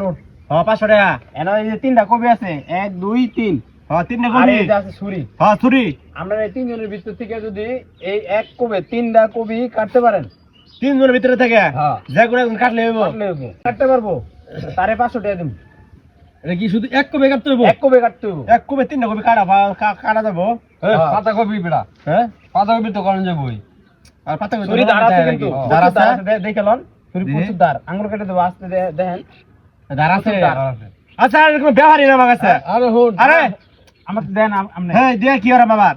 Note. হ্যাঁ পাঁচশো টাকা। এনে এই যে তিনটা কবি আছে এক দুই তিন। হ্যাঁ তিনটা কবি আছে ছুরি। হ্যাঁ ছুরি। আমরা এই তিনজনের ভিতর থেকে যদি এই এক কবে তিনটা কবি কাটতে পারেন। তিনজনের ভিতরে থেকে। যে কোনো একজন কাটলে হইব। কাটতে পারব? তারে পাঁচশো টাকা দিব এটা কি শুধু এক কবে কাটতে হইব? এক কবে কাটতে হইব। এক কবে তিনটা কবি কাটা কাটা যাব। পাতা কপি বেটা হ্যাঁ? পাতা তো করেন যাব আর পাতা কবি কিন্তু। দেখে লন। ছুরি প্রচুর দাঁড়। আঙুল কেটে দেবো আস্তে দেখেন। দাঁড় আছে। প্রচুর দাঁড়। আচ্ছা আর কোনো ব্যবহারই না আমার কাছে। আরে হোন। আরে আমার তো দেন আম- হ্যাঁ দিয়ে কি আর বাবার।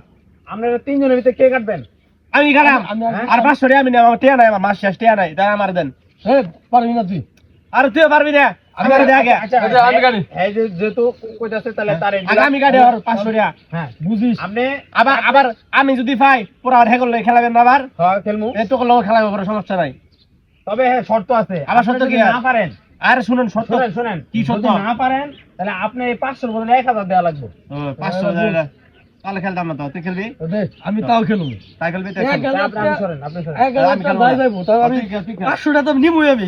আপনারা তিনজনের ভিতরে কে কাটবেন? আমি কাটাম আমি- আমি- আর পাঁচশো টাকা আমি নেব আমার টিয়া নাই আমার মাস শেষ টিয়া নাই। তারা আমার দেন। এ পারবি না তুই। আর তুইও পারবি না। আমি করে দে আগে আচ্ছা এই যে আমি কাটি। এই যে যেহেতু কইতাছে তাহলে তারে আমি কাটে আর পাঁচশো টাকা। হ্যাঁ। বুঝিস? আপনি আবার আবার আমি যদি পাই পুরো আর হেগল খেলাবেন না আবার। হ্যাঁ খেলমু। এই তো খেলাবে কোনো সমস্যা নাই। তবে হ্যাঁ শর্ত আছে। আবার শর্ত কি না পারেন আর শুনুন সত্য। শুনেন শুনেন। কি? যদি না পারেন তাহলে আপনি এই পাঁচশোর বদলে এক হাজার দেওয়া লাগবে। পাঁচশো টাকা। তাহলে খেলতাম না তো। তুই খেলবি? আমি তাও খেলব। তাই খেলবি আপনি আপনি আপনি আমি। পাঁচশো তো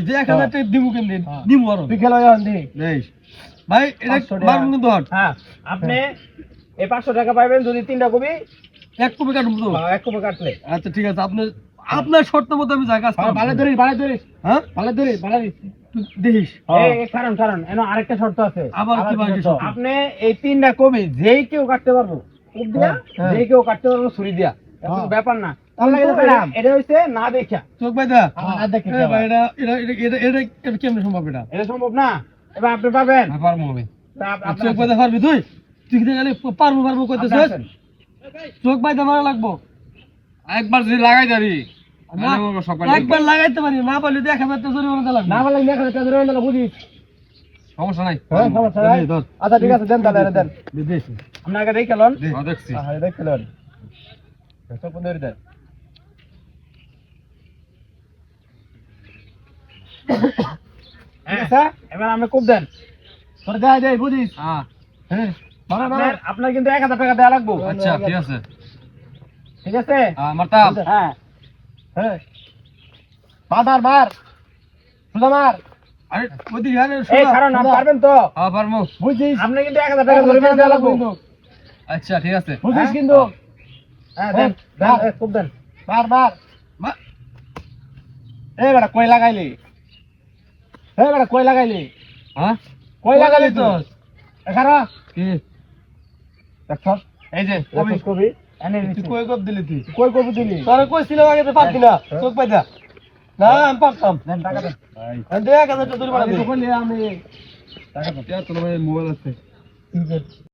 যে এক হাজার টাকা দিব কেন হ্যাঁ। নিমু আরও। তুই খেলো ভাই এটা 500 টাকা। মারুন কিন্তু হট। হ্যাঁ আপনি এই পাঁচশো টাকা পাইবেন যদি তিনটা কবি এক কপি কাটবো তো? এক কপি কাটলে। আচ্ছা ঠিক আছে। আপনার আপনার শর্ত মতো আমি যাই কাজ হ্যাঁ, করব। ভালো ধরিস ভালো ধরিস হ্যাঁ? ভালো ধরিস ভালো দেখিস এই এই কারণ কারণ এন আরেকটা শর্ত আছে। আবার কি আপনি এই তিনটা কবি যেই কেউ কাটতে পারব কোপ দিয়া হ্যাঁ। যেই কেউ কাটতে পারব ছুরি দিয়া। এটা হ্যাঁ। ব্যাপার না। এটা পেলাম। না দেখা চোখ ভাই দা আমার হাত দেখে এ ভাই এটা এটা এটা এটা এটা এটা কেমনে সম্ভব এটা? এটা সম্ভব না। এবার আপনি পাবেন। পারব আমি চোখ পারবি তুই? তুই কি গেলে পারব পারব আপনি করতেছিস আছেন। চোখ বাইতে মারা লাগবো। একবার যদি লাগাই দাঁড়ি না, একবার লাগাইতে পারি না পারলে তো এক হাজার টাকা জরিমানা দিলাম না বলে দেখা যাচ্ছে ধরে নিলাম সমস্যা নাই। হ্যাঁ, সমস্যা নাই। আচ্ছা ঠিক আছে দেন তাহলে এটা দেন। আপনি আগে দেখে লন। হ্যাঁ, দেখছি। হ্যাঁ দেখে লন। চোখ বন্ধ করে দেন এবার আপনি দেন। তোর দেয় দেয় বুঝিস? আপনার কিন্তু এক হাজার টাকা দেওয়া লাগবে। আচ্ছা ঠিক আছে। ঠিক আছে হ্যাঁ, হ্যাঁ। হ্যাঁ মার। মার মার। আরে ওদিকে আরে এই সোজা, কারণ আপনি পারবেন তো? হ্যাঁ পারব। বুঝিস? আপনি কিন্তু এক হাজার টাকা জরিমানা দেওয়া লাগবে আচ্ছা ঠিক আছে। বুঝিস হ্যাঁ? কিন্তু? হ্যাঁ দেন দেন হ্যাঁ। খুব দেন। মার মার। এ বেটা কই লাগাইলি? এ বেটা কই লাগাইলি? হ্যাঁ? কই লাগাইলি তো এখানে। কি? দেখছ? এই যে কবি? দিচ্ছি। কই কব দিলি তুই? কই কবি দিলি? তোরে কইছিলাম আগে তো পারতি না চোখ পাইতা। না আমি পারতাম। টাকা এক হাজার টাকা জরিমানা আমি দিই। তো কইলি আমি টাকা তো তোমার মোবাইল আছে।